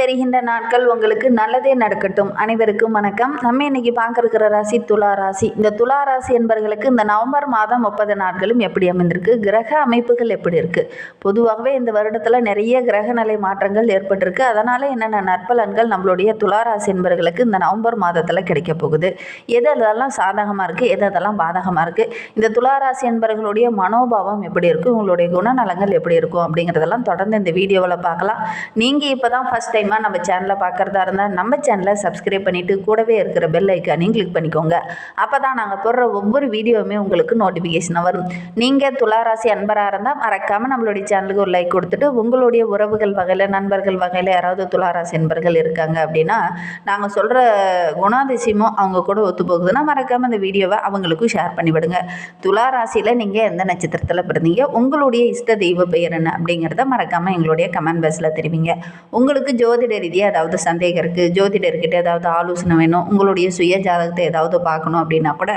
வருகின்ற நாட்கள் உங்களுக்கு நல்லதே நடக்கட்டும். அனைவருக்கும் வணக்கம். நம்ம இன்னைக்கு பார்க்க இருக்கிற ராசி துலா ராசி. இந்த துலா ராசி என்பவர்களுக்கு இந்த நவம்பர் மாதம் முப்பது நாட்களும் எப்படி அமைந்திருக்கு? கிரக அமைப்புகள் எப்படி இருக்கு? பொதுவாகவே இந்த வருடத்தில் நிறைய கிரக நிலை மாற்றங்கள் ஏற்பட்டிருக்கு. அதனால என்னென்ன நற்பலன்கள் நம்மளுடைய துலா ராசி என்பவர்களுக்கு இந்த நவம்பர் மாதத்தில் கிடைக்க போகுது. எது அதெல்லாம் சாதகமாக இருக்குது எது அதெல்லாம் பாதகமாக இருக்குது இந்த துலா ராசி என்பவர்களுடைய மனோபாவம் எப்படி இருக்குது உங்களுடைய குணநலங்கள் எப்படி இருக்கும்? அப்படிங்கிறதெல்லாம் தொடர்ந்து இந்த வீடியோவில் பார்க்கலாம். நீங்கள் இப்போ தான் ஃபஸ்ட் டைமாக நம்ம சேனலை பார்க்குறதா இருந்தால் நம்ம சேனலை சப்ஸ்கிரைப் பண்ணிவிட்டு கூடவே இருக்கிற பெல் ஐக்கானையும் கிளிக் பண்ணிக்கோங்க. அப்போ தான் நாங்கள் போடுற ஒவ்வொரு வீடியோவுமே உங்களுக்கு நோட்டிஃபிகேஷனாக வரும். நீங்கள் துளாராசி அன்பராக இருந்தால் மறக்காமல் நம்மளுடைய சேனலுக்கு ஒரு லைக் கொடுத்துட்டு உங்களுடைய உறவுகள் வகையில் நண்பர்கள் வகையில் யாராவது துளாராசி அன்பர்கள் இருக்காங்க அப்படின்னா நாங்கள் சொல்கிற குணாதிசயமும் அவங்க கூட ஒத்து போகுதுன்னா மறக்காமல் இந்த வீடியோவை அவங்களுக்கும் ஷேர் பண்ணிவிடுங்க. துலா ராசியில் நீங்கள் எந்த நட்சத்திரத்தில் பிறந்தீங்க உங்களுடைய இஷ்ட தெய்வ பெயர் என்ன அப்படிங்கிறத மறக்காமல் எங்களுடைய கமெண்ட் பாக்ஸில் தெரிவிங்க. உங்களுக்கு ஜோ ஜோதிட ரீதியாக ஏதாவது சந்தேகம் இருக்குது ஜோதிடர்கிட்ட ஏதாவது ஆலோசனை வேணும் உங்களுடைய சுய ஜாதகத்தை ஏதாவது பார்க்கணும் அப்படின்னா கூட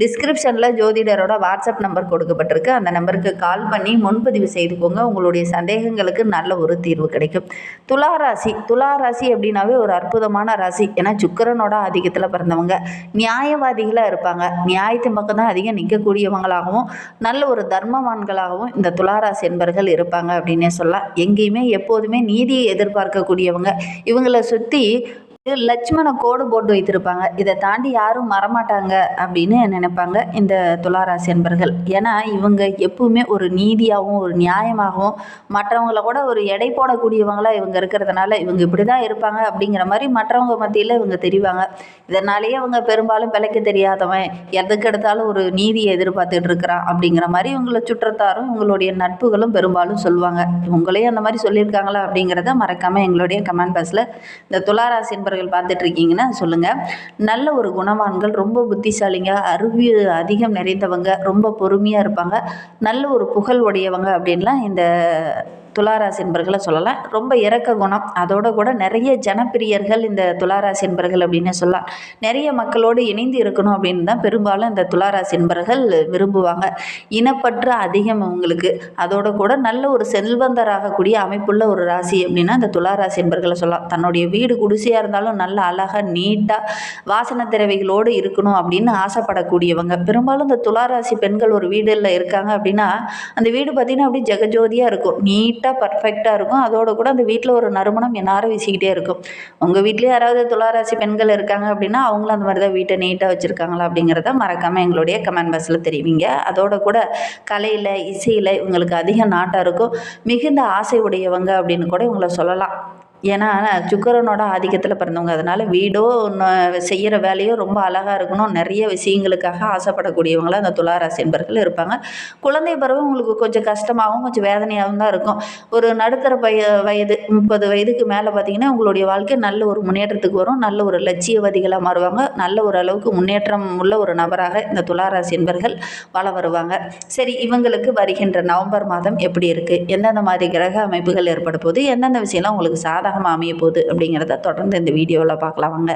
டிஸ்கிரிப்ஷனில் ஜோதிடரோட வாட்ஸ்அப் நம்பர் கொடுக்கப்பட்டிருக்கு. அந்த நம்பருக்கு கால் பண்ணி முன்பதிவு செய்துக்கோங்க. உங்களுடைய சந்தேகங்களுக்கு நல்ல ஒரு தீர்வு கிடைக்கும். துலா ராசி துலா ராசி அப்படின்னாவே ஒரு அற்புதமான ராசி. ஏன்னா சுக்கரனோட ஆதிக்கத்தில் பிறந்தவங்க. நியாயவாதிகளாக இருப்பாங்க. நியாயத்தின் பக்கம் தான் அதிகம் நிற்கக்கூடியவங்களாகவும் நல்ல ஒரு தர்மவான்களாகவும் இந்த துளாராசி என்பர்கள் இருப்பாங்க அப்படின்னே சொல்லலாம். எங்கேயுமே எப்போதுமே நீதியை எதிர்பார்க்கக்கூடிய கூடியவங்க இவங்களை சுற்றி லட்சுமண கோடு போட்டு வைத்திருப்பாங்க. இதை தாண்டி யாரும் மறமாட்டாங்க அப்படின்னு நினைப்பாங்க இந்த துளாராசி என்பர்கள் ஏன்னா இவங்க எப்பவுமே ஒரு நீதியாகவும் ஒரு நியாயமாகவும் மற்றவங்கள கூட ஒரு எடை போடக்கூடியவங்களா இவங்க இருக்கிறதுனால இவங்க இப்படி தான் இருப்பாங்க அப்படிங்கிற மாதிரி மற்றவங்க மத்தியில் இவங்க தெரிவாங்க. இதனாலேயே அவங்க பெரும்பாலும் பிழைக்க தெரியாதவன் எதுக்கு எடுத்தாலும் ஒரு நீதியை எதிர்பார்த்துட்டு இருக்கிறான் அப்படிங்கிற மாதிரி இவங்களை சுற்றத்தாரும் இவங்களுடைய நட்புகளும் பெரும்பாலும் சொல்லுவாங்க. இவங்களையும் அந்த மாதிரி சொல்லியிருக்காங்களா அப்படிங்கிறத மறக்காமல் எங்களுடைய கமெண்ட் பாக்ஸில் இந்த துளாராசி நண்பர்கள் பார்த்துட்டு இருக்கீங்கன்னா சொல்லுங்கள் நல்ல ஒரு குணவான்கள் ரொம்ப புத்திசாலிங்க அறிவியல் அதிகம் நிறைந்தவங்க ரொம்ப பொறுமையாக இருப்பாங்க. நல்ல ஒரு புகழ் உடையவங்க அப்படின்லாம் இந்த துளாராசி என்பர்களை சொல்லலாம். ரொம்ப இறக்க குணம். அதோட கூட நிறைய ஜனப்பிரியர்கள் இந்த துளாராசி என்பர்கள் அப்படின்னு சொல்லலாம். நிறைய மக்களோடு இணைந்து இருக்கணும் அப்படின்னு தான் பெரும்பாலும் இந்த துளாராசி என்பர்கள் விரும்புவாங்க. இனப்பற்று அதிகம் அவங்களுக்கு. அதோட கூட நல்ல ஒரு செல்வந்தராகக்கூடிய அமைப்புள்ள ஒரு ராசி அப்படின்னா இந்த துளாராசி என்பர்களை சொல்லலாம். தன்னுடைய வீடு குடிசையாக இருந்தாலும் நல்ல அழகாக நீட்டாக வாசன திறவைகளோடு இருக்கணும் அப்படின்னு ஆசைப்படக்கூடியவங்க. பெரும்பாலும் இந்த துளாராசி பெண்கள் ஒரு வீடில் இருக்காங்க அப்படின்னா அந்த வீடு பார்த்திங்கன்னா அப்படியே ஜெகஜோதியாக இருக்கும். நீட் நீட்டாக பர்ஃபெக்டாக இருக்கும். அதோடு கூட அந்த வீட்டில் ஒரு நறுமணம் என்னார வீசிக்கிட்டே இருக்கும். உங்கள் வீட்லேயே யாராவது துளாராசி பெண்கள் இருக்காங்க அப்படின்னா அவங்களும் அந்த மாதிரி தான் வீட்டை நீட்டாக வச்சுருக்காங்களா அப்படிங்கிறத மறக்காமல் எங்களுடைய கமெண்ட் பாக்ஸில் தெரிவிங்க. அதோட கூட கலையில் இசையில் இவங்களுக்கு அதிக நாட்டம் இருக்கும். மிகுந்த ஆசை உடையவங்க அப்படின்னு கூட இவங்களை சொல்லலாம். ஏன்னா சுக்கரனோட ஆதிக்கத்தில் பிறந்தவங்க. அதனால் வீடோ ஒன்று செய்கிற வேலையோ ரொம்ப அழகாக இருக்கணும். நிறைய விஷயங்களுக்காக ஆசைப்படக்கூடியவங்களாக அந்த துளாராசி என்பர்கள் இருப்பாங்க. குழந்தை பருவம் உங்களுக்கு கொஞ்சம் கஷ்டமாகவும் கொஞ்சம் வேதனையாகவும் தான் இருக்கும். ஒரு நடுத்தர வய வயது முப்பது வயதுக்கு மேலே பார்த்திங்கன்னா உங்களுடைய வாழ்க்கை நல்ல ஒரு முன்னேற்றத்துக்கு வரும். நல்ல ஒரு லட்சியவாதிகளாக மாறுவாங்க. நல்ல ஒரு அளவுக்கு முன்னேற்றம் உள்ள ஒரு நபராக இந்த துளாராசி என்பர்கள் வள வருவாங்க. சரி இவங்களுக்கு வருகின்ற நவம்பர் மாதம் எப்படி இருக்குது எந்தெந்த மாதிரி கிரக அமைப்புகள் ஏற்பட போது எந்தெந்த விஷயம்லாம் உங்களுக்கு சாதகம் சாதகமாக அமைய போகுது அப்படிங்கிறத தொடர்ந்து இந்த வீடியோவில் பார்க்கலாம் வாங்க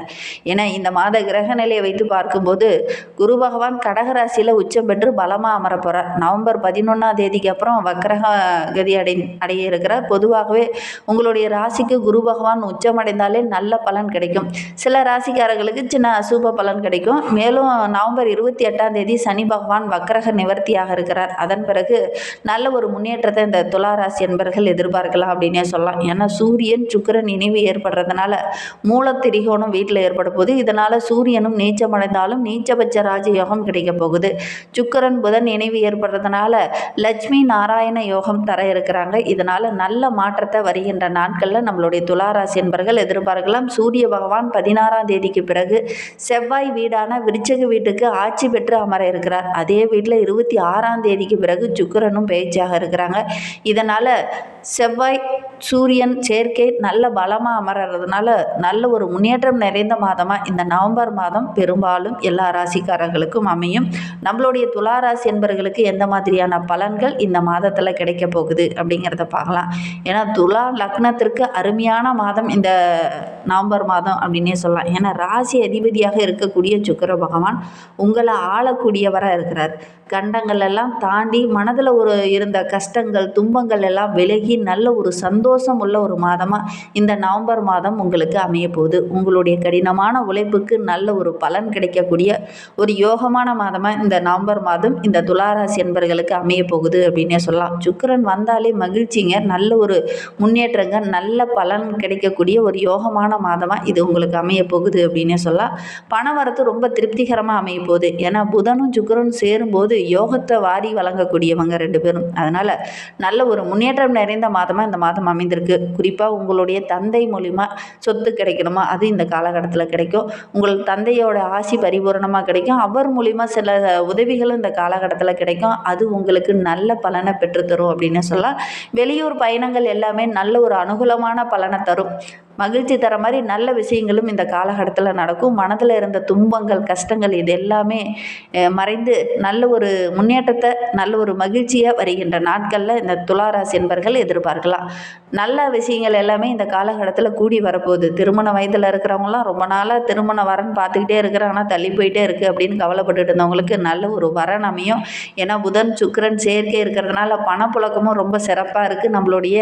ஏன்னா இந்த மாத கிரக நிலையை வைத்து பார்க்கும்போது குரு பகவான் கடகராசியில் உச்சம் பெற்று பலமாக அமர போகிறார் நவம்பர் பதினொன்றாம் தேதிக்கு அப்புறம் வக்கரக கதி அடை அடைய இருக்கிறார். பொதுவாகவே உங்களுடைய ராசிக்கு குரு பகவான் உச்சமடைந்தாலே நல்ல பலன் கிடைக்கும். சில ராசிக்காரர்களுக்கு சின்ன அசூப பலன் கிடைக்கும். மேலும் நவம்பர் இருபத்தி எட்டாம் தேதி சனி பகவான் வக்கரக நிவர்த்தியாக இருக்கிறார். அதன் பிறகு நல்ல ஒரு முன்னேற்றத்தை இந்த துளாராசி என்பர்கள் எதிர்பார்க்கலாம் அப்படின்னே சொல்லலாம். ஏன்னா சூரியன் சுக்கரன் நினைவு ஏற்படுறதுனால மூலத்திரிகோணம் வீட்டில் ஏற்பட போகுது. இதனால் சூரியனும் நீச்சமடைந்தாலும் நீச்சபட்ச ராஜயோகம் கிடைக்க போகுது. சுக்கரன் புதன் நினைவு ஏற்படுறதுனால லட்சுமி நாராயண யோகம் தர இருக்கிறாங்க. இதனால் நல்ல மாற்றத்தை வருகின்ற நாட்களில் நம்மளுடைய துளாராசி என்பர்கள் எதிர்பார்க்கலாம். சூரிய பகவான் பதினாறாம் தேதிக்கு பிறகு செவ்வாய் வீடான விருச்சக வீட்டுக்கு ஆட்சி பெற்று அமர இருக்கிறார். அதே வீட்டில் இருபத்தி ஆறாம் தேதிக்கு பிறகு சுக்கரனும் பயிற்சியாக இருக்கிறாங்க. இதனால் செவ்வாய் சூரியன் சேர்க்கை நல்ல பலமாக அமர்றதுனால நல்ல ஒரு முன்னேற்றம் நிறைந்த மாதமாக இந்த நவம்பர் மாதம் பெரும்பாலும் எல்லா ராசிக்காரர்களுக்கும் அமையும். நம்மளுடைய துலா ராசி என்பவர்களுக்கு எந்த மாதிரியான பலன்கள் இந்த மாதத்தில் கிடைக்க போகுது அப்படிங்கிறத பார்க்கலாம். ஏன்னா துலா லக்னத்திற்கு அருமையான மாதம் இந்த நவம்பர் மாதம் அப்படின்னே சொல்லலாம். ஏன்னா ராசி அதிபதியாக இருக்கக்கூடிய சுக்கிர பகவான் உங்களை ஆளக்கூடியவராக இருக்கிறார். கண்டங்கள் எல்லாம் தாண்டி மனதில் ஒரு இருந்த கஷ்டங்கள் துன்பங்கள் எல்லாம் விலகி நல்ல ஒரு சந்தோஷம் சந்தோஷம் உள்ள ஒரு மாதமாக இந்த நவம்பர் மாதம் உங்களுக்கு அமைய போகுது. உங்களுடைய கடினமான உழைப்புக்கு நல்ல ஒரு பலன் கிடைக்கக்கூடிய ஒரு யோகமான மாதமாக இந்த நவம்பர் மாதம் இந்த துளாராசி என்பர்களுக்கு அமைய போகுது அப்படின்னே சொல்லலாம். சுக்கரன் வந்தாலே மகிழ்ச்சிங்க. நல்ல ஒரு முன்னேற்றங்க. நல்ல பலன் கிடைக்கக்கூடிய ஒரு யோகமான மாதமாக இது உங்களுக்கு அமைய போகுது அப்படின்னே சொல்லலாம். பண வரத்து ரொம்ப திருப்திகரமாக அமைய போகுது. ஏன்னா புதனும் சுக்கரனும் சேரும்போது யோகத்தை வாரி வழங்கக்கூடியவங்க ரெண்டு பேரும். அதனால் நல்ல ஒரு முன்னேற்றம் நிறைந்த மாதமாக இந்த மாதம் அமைந்திருக்கு. குறிப்பாக உங்களுடைய தந்தை மூலிமா சொத்து கிடைக்கணுமா? அது இந்த காலகட்டத்தில் கிடைக்கும். உங்கள் தந்தையோட ஆசி பரிபூரணமாக கிடைக்கும். அவர் மூலிமா சில உதவிகளும் இந்த காலகட்டத்தில் கிடைக்கும். அது உங்களுக்கு நல்ல பலனை பெற்றுத்தரும் அப்படின்னு சொல்லலாம். வெளியூர் பயணங்கள் எல்லாமே நல்ல ஒரு அனுகூலமான பலனை தரும். மகிழ்ச்சி தர மாதிரி நல்ல விஷயங்களும் இந்த காலகட்டத்தில் நடக்கும். மனதில் இருந்த துன்பங்கள் கஷ்டங்கள் இது எல்லாமே மறைந்து நல்ல ஒரு முன்னேற்றத்தை நல்ல ஒரு மகிழ்ச்சியாக வருகின்ற நாட்களில் இந்த துளாராசி என்பர்கள் எதிர்பார்க்கலாம். நல்ல விஷயங்கள் எல்லாமே இந்த காலகட்டத்தில் கூடி வரப்போகுது. திருமண வயதில் இருக்கிறவங்களாம் ரொம்ப நாளாக திருமண வரன் பார்த்துக்கிட்டே இருக்கிறாங்க. தள்ளி போயிட்டே இருக்குது அப்படின்னு கவலைப்பட்டுட்டு இருந்தவங்களுக்கு நல்ல ஒரு வரன் அமையும். ஏன்னா புதன் சுக்கரன் சேர்க்கை இருக்கிறதுனால பணப்புழக்கமும் ரொம்ப சிறப்பாக இருக்குது நம்மளுடைய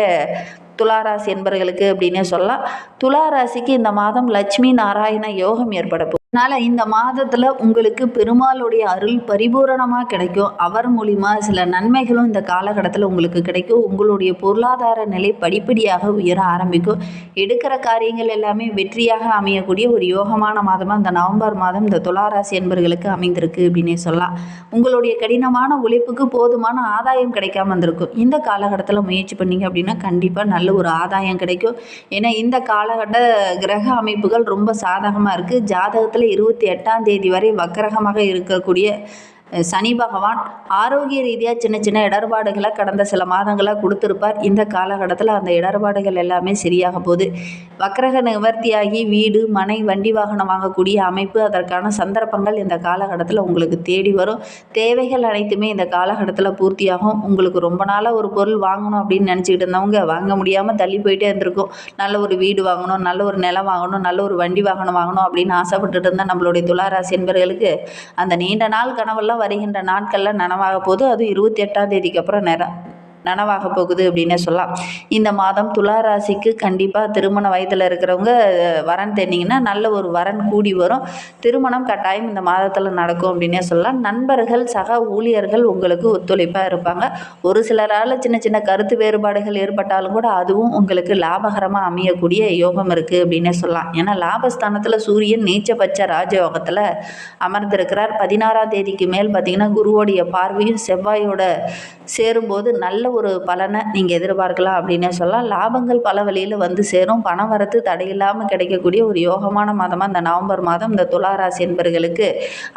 துளாராசி என்பவர்களுக்கு அப்படின்னே சொல்லலாம். துளாராசிக்கு இந்த மாதம் லட்சுமி நாராயண யோகம் ஏற்பட போகுது. அதனால் இந்த மாதத்தில் உங்களுக்கு பெருமாளுடைய அருள் பரிபூரணமாக கிடைக்கும். அவர் மூலிமா சில நன்மைகளும் இந்த காலகட்டத்தில் உங்களுக்கு கிடைக்கும். உங்களுடைய பொருளாதார நிலை படிப்படியாக உயர ஆரம்பிக்கும். எடுக்கிற காரியங்கள் எல்லாமே வெற்றியாக அமையக்கூடிய ஒரு யோகமான மாதமாக இந்த நவம்பர் மாதம் இந்த துளாராசி என்பர்களுக்கு அமைந்திருக்கு அப்படின்னே சொல்லலாம். உங்களுடைய கடினமான உழைப்புக்கு போதுமான ஆதாயம் கிடைக்காம இருந்திருக்கும் இந்த காலகட்டத்தில் முயற்சி பண்ணீங்க அப்படின்னா கண்டிப்பாக நல்ல ஒரு ஆதாயம் கிடைக்கும். ஏன்னா இந்த காலகட்ட கிரக அமைப்புகள் ரொம்ப சாதகமாக இருக்குது ஜாதகத்தில் இருபத்தி எட்டாம் தேதி வரை வக்கரகமாக இருக்கக்கூடிய சனி பகவான் ஆரோக்கிய ரீதியாக சின்ன சின்ன இடர்பாடுகளை கடந்த சில மாதங்களாக கொடுத்துருப்பார். இந்த காலகட்டத்தில் அந்த இடர்பாடுகள் எல்லாமே சரியாக போகுது. வக்கரக நிவர்த்தியாகி வீடு மனை வண்டி வாகனம் வாங்கக்கூடிய அமைப்பு அதற்கான சந்தர்ப்பங்கள் இந்த காலகட்டத்தில் உங்களுக்கு தேடி வரும். தேவைகள் அனைத்துமே இந்த காலகட்டத்தில் பூர்த்தியாகும். உங்களுக்கு ரொம்ப நாளாக ஒரு பொருள் வாங்கணும் அப்படின்னு நினச்சிக்கிட்டு இருந்தவங்க வாங்க முடியாமல் தள்ளி போயிட்டே இருந்திருக்கும். நல்ல ஒரு வீடு வாங்கணும் நல்ல ஒரு நிலம் வாங்கணும் நல்ல ஒரு வண்டி வாகனம் வாங்கணும் அப்படின்னு ஆசைப்பட்டுட்டு இருந்தால் நம்மளுடைய துளாராசி என்பர்களுக்கு அந்த நீண்ட நாள் கனவெல்லாம் வருகின்ற நாட்களில் நனவாக போகுது. அதுவும் இருபத்தி எட்டாம் தேதிக்கு அப்புறம் நிற நனவாக போகுது அப்படின்னே சொல்லலாம். இந்த மாதம் துலா ராசிக்கு கண்டிப்பாக திருமண வயதில் இருக்கிறவங்க வரன் தேடிங்கன்னா நல்ல ஒரு வரன் கூடி வரும். திருமணம் கட்டாயம் இந்த மாதத்தில் நடக்கும் அப்படின்னே சொல்லலாம். நண்பர்கள் சக ஊழியர்கள் உங்களுக்கு ஒத்துழைப்பாக இருப்பாங்க. ஒரு சிலரால் சின்ன சின்ன கருத்து வேறுபாடுகள் ஏற்பட்டாலும் கூட அதுவும் உங்களுக்கு லாபகரமாக அமையக்கூடிய யோகம் இருக்குது அப்படின்னே சொல்லலாம். ஏன்னா லாபஸ்தானத்தில் சூரியன் நீச்சபட்ச ராஜயோகத்தில் அமர்ந்திருக்கிறார். பதினாறாம் தேதிக்கு மேல் பார்த்திங்கன்னா குருவோடைய பார்வையும் செவ்வாயோட சேரும்போது நல்ல ஒரு பலனை நீங்கள் எதிர்பார்க்கலாம் அப்படின்னே சொல்லலாம். லாபங்கள் பல வழியில் வந்து சேரும். பணம் வரத்து தடையில்லாமல் கிடைக்கக்கூடிய ஒரு யோகமான மாதமாக இந்த நவம்பர் மாதம் இந்த துளாராசி என்பர்களுக்கு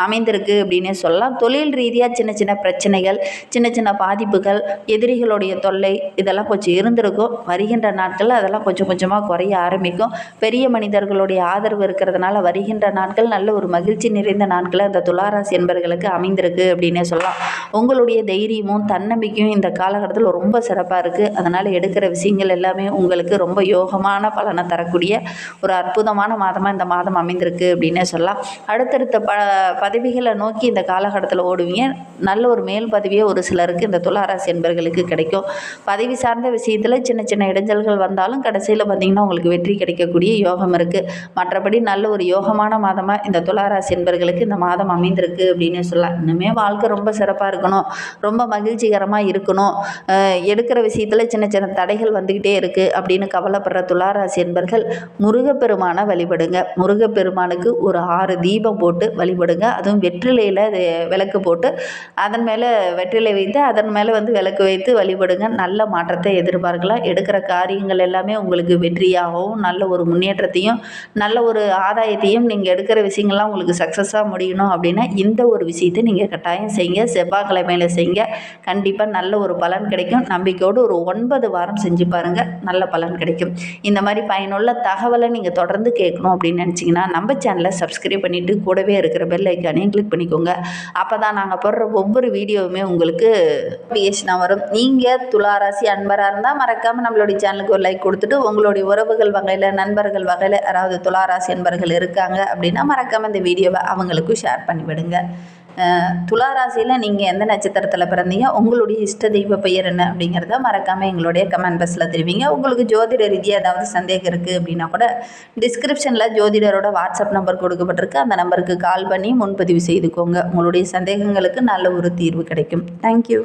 அமைந்திருக்கு அப்படின்னே சொல்லலாம். தொழில் ரீதியாக சின்ன சின்ன பிரச்சனைகள் சின்ன சின்ன பாதிப்புகள் எதிரிகளுடைய தொல்லை இதெல்லாம் கொஞ்சம் இருந்திருக்கும். வருகின்ற நாட்களில் அதெல்லாம் கொஞ்சம் கொஞ்சமாக குறைய ஆரம்பிக்கும். பெரிய மனிதர்களுடைய ஆதரவு இருக்கிறதுனால வருகின்ற நாட்கள் நல்ல ஒரு மகிழ்ச்சி நிறைந்த நாட்களில் இந்த துளாராசி என்பர்களுக்கு அமைந்திருக்கு அப்படின்னே சொல்லலாம். உங்களுடைய தைரியமும் தன்னம்பிக்கையும் இந்த காலகட்டத்தில் ரொம்ப சிறப்பாக இருக்குது அதனால் எடுக்கிற விஷயங்கள் எல்லாமே உங்களுக்கு ரொம்ப யோகமான பலனை தரக்கூடிய ஒரு அற்புதமான மாதமாக இந்த மாதம் அமைந்திருக்கு அப்படின்னே சொல்லலாம். அடுத்தடுத்த ப பதவிகளை நோக்கி இந்த காலகட்டத்தில் ஓடுவீங்க. நல்ல ஒரு மேல் பதவியே ஒரு சிலருக்கு இந்த துளாராசி என்பர்களுக்கு கிடைக்கும். பதவி சார்ந்த விஷயத்தில் சின்ன சின்ன இடைஞ்சல்கள் வந்தாலும் கடைசியில் பார்த்திங்கன்னா உங்களுக்கு வெற்றி கிடைக்கக்கூடிய யோகம் இருக்குது மற்றபடி நல்ல ஒரு யோகமான மாதமாக இந்த துளாராசி என்பர்களுக்கு இந்த மாதம் அமைந்திருக்கு அப்படின்னு சொல்லலாம். இன்னுமே வாழ்க்கை ரொம்ப சிறப்பாக இருக்கணும். ரொம்ப மகிழ்ச்சிகரமாக இருக்கணும். எடுக்கிற விஷயத்தில் சின்ன சின்ன தடைகள் வந்துக்கிட்டே இருக்குது அப்படின்னு கவலைப்படுற துளாராசி என்பர்கள் முருகப்பெருமானை வழிபடுங்க. முருகப்பெருமானுக்கு ஒரு ஆறு தீபம் போட்டு வழிபடுங்க. அதுவும் வெற்றிலையில் அது விளக்கு போட்டு அதன் மேலே வெற்றிலை வைத்து அதன் மேலே வந்து விளக்கு வைத்து வழிபடுங்க. நல்ல மாற்றத்தை எதிர்பார்க்கலாம். எடுக்கிற காரியங்கள் எல்லாமே உங்களுக்கு வெற்றியாகவும் நல்ல ஒரு முன்னேற்றத்தையும் நல்ல ஒரு ஆதாயத்தையும் நீங்கள் எடுக்கிற விஷயங்கள்லாம் உங்களுக்கு சக்ஸஸாக முடியணும் அப்படின்னா இந்த ஒரு விஷயத்தை நீங்கள் கட்டாயம் செய்யுங்க. செவ்வாய்க்கிழமையில செய்யுங்க. கண்டிப்பாக நல்ல ஒரு பலன் கிடைக்கும். நம்பிக்கையோடு ஒரு ஒன்பது வாரம் செஞ்சு பாருங்கள் நல்ல பலன் கிடைக்கும். இந்த மாதிரி பயனுள்ள தகவலை நீங்கள் தொடர்ந்து கேட்கணும் அப்படின்னு நினச்சிங்கன்னா நம்ம சேனலை சப்ஸ்கிரைப் பண்ணிவிட்டு கூடவே இருக்கிற பெல் ஐக்கானையும் கிளிக் பண்ணிக்கோங்க. அப்போ தான் நாங்கள் போடுற ஒவ்வொரு வீடியோவுமே உங்களுக்கு நோட்டிஃபிகேஷனாக வரும். நீங்கள் துளாராசி அன்பராக இருந்தால் மறக்காமல் நம்மளுடைய சேனலுக்கு ஒரு லைக் கொடுத்துட்டு உங்களுடைய உறவுகள் வகையில் நண்பர்கள் வகையில் யாராவது துளாராசி அன்பர்கள் இருக்காங்க அப்படின்னா மறக்காமல் இந்த வீடியோவை அவங்களுக்கும் ஷேர் பண்ணிவிடுங்க. துலா ராசியில் நீங்கள் எந்த நட்சத்திரத்தில் பிறந்தீங்க? உங்களுடைய இஷ்ட தெய்வ பெயர் என்ன அப்படிங்கிறத மறக்காமல் எங்களுடைய கமெண்ட் பாக்ஸில் தெரிவிங்க. உங்களுக்கு ஜோதிட ரீதியாக ஏதாவது சந்தேகம் இருக்குது அப்படின்னா கூட டிஸ்கிரிப்ஷனில் ஜோதிடரோட வாட்ஸ்அப் நம்பர் கொடுக்கப்பட்டிருக்கு. அந்த நம்பருக்கு கால் பண்ணி முன்பதிவு செய்துக்கோங்க. உங்களுடைய சந்தேகங்களுக்கு நல்ல ஒரு தீர்வு கிடைக்கும். தேங்க்யூ